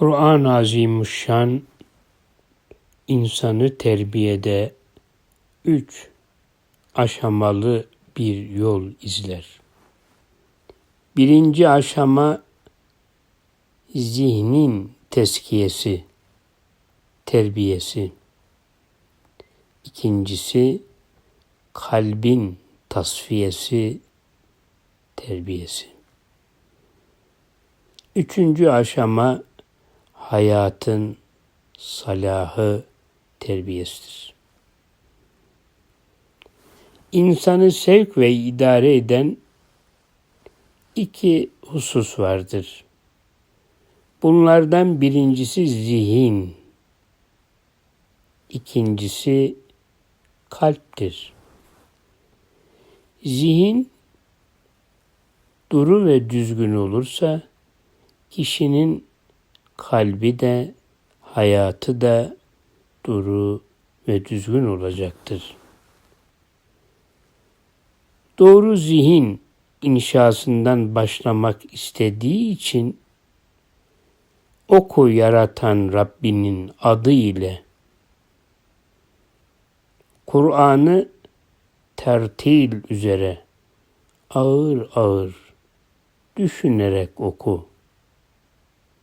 Kur'an-ı Azimuşşan insanı terbiyede üç aşamalı bir yol izler. Birinci aşama zihnin teskiyesi, terbiyesi. İkincisi kalbin tasfiyesi, terbiyesi. Üçüncü aşama hayatın salahı terbiyesidir. İnsanı sevk ve idare eden iki husus vardır. Bunlardan birincisi zihin, ikincisi kalptir. Zihin duru ve düzgün olursa kişinin kalbi de hayatı da duru ve düzgün olacaktır. Doğru zihin inşasından başlamak istediği için oku yaratan Rabbinin adı ile Kur'an'ı tertil üzere ağır ağır düşünerek oku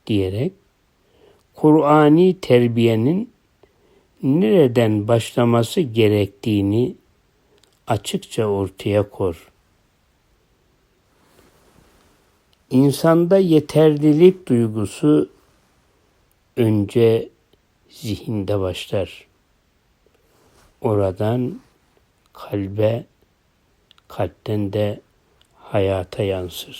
diyerek Kur'ani terbiyenin nereden başlaması gerektiğini açıkça ortaya kor. İnsanda yeterlilik duygusu önce zihinde başlar. Oradan kalbe, kalpten de hayata yansır.